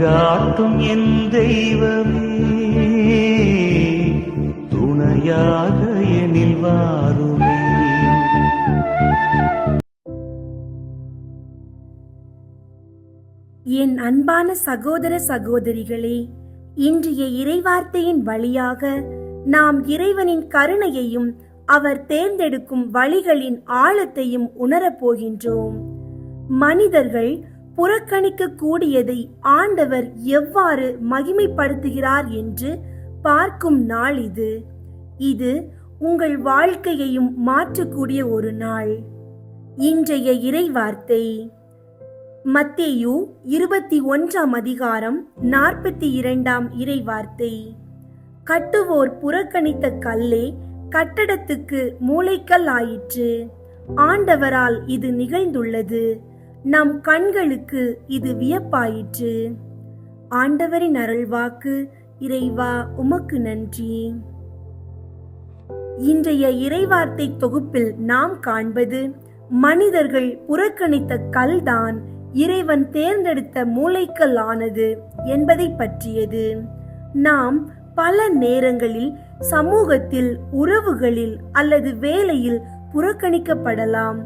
வழிகாட்டும் என் தெய்வமே துணையாக எனில் வாருமே. என் அன்பான சகோதர சகோதரிகளே இன்றைய இறைவார்த்தையின் வழியாக நாம் இறைவனின் கருணையையும் அவர் தேர்ந்தெடுக்கும் வழிகளின் ஆழத்தையும் உணரப் போகின்றோம். மனிதர்கள் புறக்கணிக்க கூடியதை ஆண்டவர் எவ்வாறு மகிமைப்படுத்துகிறார் என்று பார்க்கும் நாள் இது. இது உங்கள் வாழ்க்கையையும் மாற்றக்கூடிய ஒரு நாள். இன்றைய இறைவார்த்தை. மத்தேயு இருபத்தி ஒன்றாம் அதிகாரம் நாற்பத்தி இரண்டாம் இறைவார்த்தை. கட்டுவோர் புறக்கணித்த கல்லே கட்டடத்துக்கு மூளைக்கல் ஆயிற்று ஆண்டவரால் இது நிகழ்ந்துள்ளது. நம் கண்களுக்கு இது வியப்பாயிற்று. ஆண்டவரின் அருள்வாக்கு இறைவா உமக்கு நன்றி. இன்றைய இறைவார்த்தை தொகுப்பில் நாம் காண்பது மனிதர்கள் புறக்கணித்த கல்தான் இறைவன் தேர்ந்தெடுத்த மூளைக்கல் ஆனது என்பதை பற்றியது. நாம் பல நேரங்களில் சமூகத்தில் உறவுகளில் அல்லது வேலையில் புறக்கணிக்கப்படலாம்.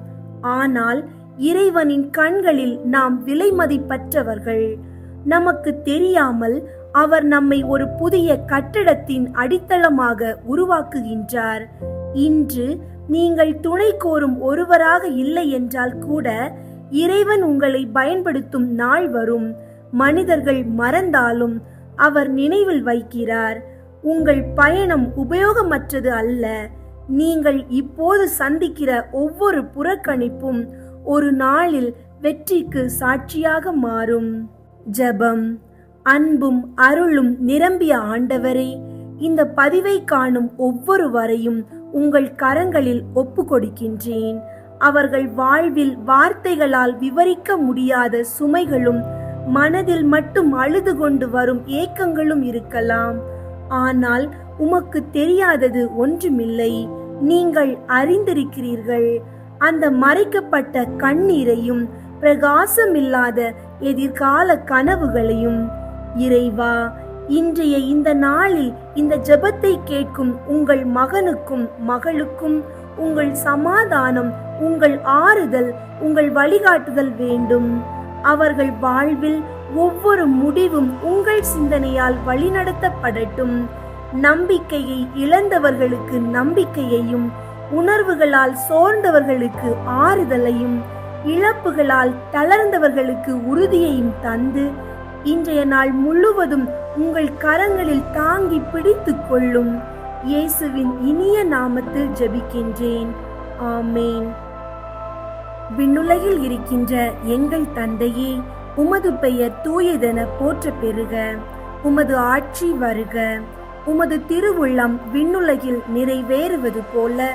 ஆனால் இறைவனின் கண்களில் நாம் விலை மதிப்பற்றவர்கள். நமக்கு தெரியாமல் அவர் நம்மை ஒரு புதிய கட்டடத்தின் அடித்தளமாக உருவாக்குகின்றார். இன்று நீங்கள் துணை கோரும் ஒருவராக இல்லை என்றால் கூட இறைவன் உங்களை பயன்படுத்தும் நாள் வரும். மனிதர்கள் மறந்தாலும் அவர் நினைவில் வைக்கிறார். உங்கள் பயணம் உபயோகமற்றது அல்ல. நீங்கள் இப்போது சந்திக்கிற ஒவ்வொரு புறக்கணிப்பும் ஒரு நாளில் வெற்றிக்கு சாட்சியாக மாறும். ஜெபம் அன்பும் அருளும் நிரம்பிய ஆண்டவரே இந்த பதிவை காணும் ஒவ்வொரு வரையும் உங்கள் கரங்களில் ஒப்பு கொடுக்கின்றேன் அவர்கள் வாழ்வில் வார்த்தைகளால் விவரிக்க முடியாத சுமைகளும் மனதில் மட்டும் அழுது கொண்டு வரும் ஏக்கங்களும் இருக்கலாம். ஆனால் உமக்கு தெரியாதது ஒன்றுமில்லை. நீங்கள் அறிந்திருக்கிறீர்கள். அந்த மறைக்கப்பட்ட கண்ணீரையும் பிரகாசமில்லாத எதிர்கால கனவுகளையும். இறைவா இன்றைய இந்த நாளில் இந்த ஜெபத்தை கேட்கும் உங்கள் மகனுக்கும் மகளுக்கும் உங்கள் சமாதானம் உங்கள் ஆறுதல் உங்கள் வழிகாட்டுதல் வேண்டும். அவர்கள் வாழ்வில் ஒவ்வொரு முடிவும் உங்கள் சிந்தனையால் வழிநடத்தப்படட்டும். நம்பிக்கையை இழந்தவர்களுக்கு நம்பிக்கையையும் உணர்வுகளால் சோர்ந்தவர்களுக்கு ஆறுதலையும் இழப்புகளால் தளர்ந்தவர்களுக்கு உறுதியையும் தந்து இன்றைய நாள் முழுவதும் உங்கள் கரங்களில் தாங்கி பிடித்துக் கொள்ளும் இயேசுவின் இனிய நாமத்தில் ஜெபிக்கின்றேன். ஆமேன். விண்ணுலகில் இருக்கின்ற எங்கள் தந்தையே உமது பெயர் தூயதென போற்ற பெறுக உமது ஆட்சி வருக. உமது திருவுள்ளம் விண்ணுலகில் நிறைவேறுவது போல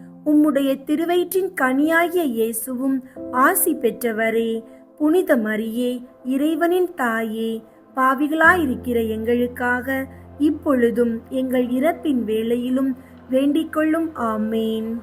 உம்முடைய திருவயிற்றின் கனியாகிய இயேசுவும் ஆசி பெற்றவரே புனித மரியே இறைவனின் தாயே பாவிகளாயிருக்கிற எங்களுக்காக இப்பொழுதும் எங்கள் இறப்பின் வேளையிலும் வேண்டிக்கொள்ளும் ஆமேன்.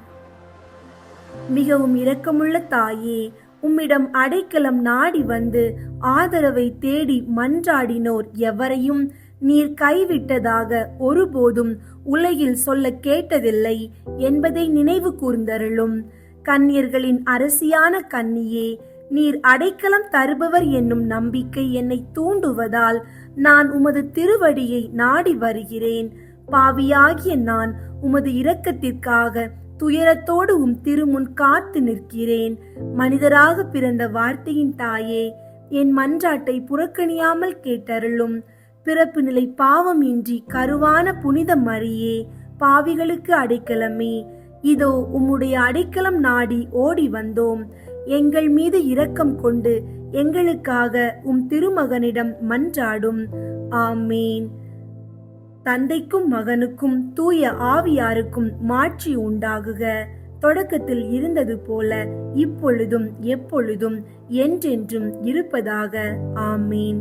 மிகவும் இரக்கமுள்ள தாயே உம்மிடம் அடைக்கலம் நாடி வந்து ஆதரவை தேடி மன்றாடினோர் எவரையும் நீர் கைவிட்டதாக ஒருபோதும் உலகில் சொல்ல கேட்டதில்லை என்பதை நினைவு கூர்ந்தருளும். கன்னியர்களின் அரசியான கன்னியே நீர் அடைக்கலம் தருபவர் என்னும் நம்பிக்கை என்னை தூண்டுவதால் நான் உமது திருவடியை நாடி வருகிறேன். பாவியாகிய நான் உமது இரக்கத்திற்காக துயரத்தோடு உம் திருமுன் காத்து நிற்கிறேன். மனிதராக பிறந்த வார்த்தையின் தாயே என் மன்றாட்டை புறக்கணியாமல் கேட்டருளும். பிறப்பு நிலை பாவம் இன்றி கருவான புனித மரியே பாவிகளுக்கு அடைக்கலமே. இதோ உம்முடைய அடைக்கலம் நாடி ஓடி வந்தோம். எங்கள் மீது இரக்கம் கொண்டு எங்களுக்காக உம் திருமகனிடம் மன்றாடும். ஆமேன். தந்தைக்கும் மகனுக்கும் தூய ஆவியாருக்கும் மாட்சி உண்டாகுக. தொடக்கத்தில் இருந்தது போல இப்பொழுதும் எப்பொழுதும் என்றென்றும் இருப்பதாக. ஆமீன்.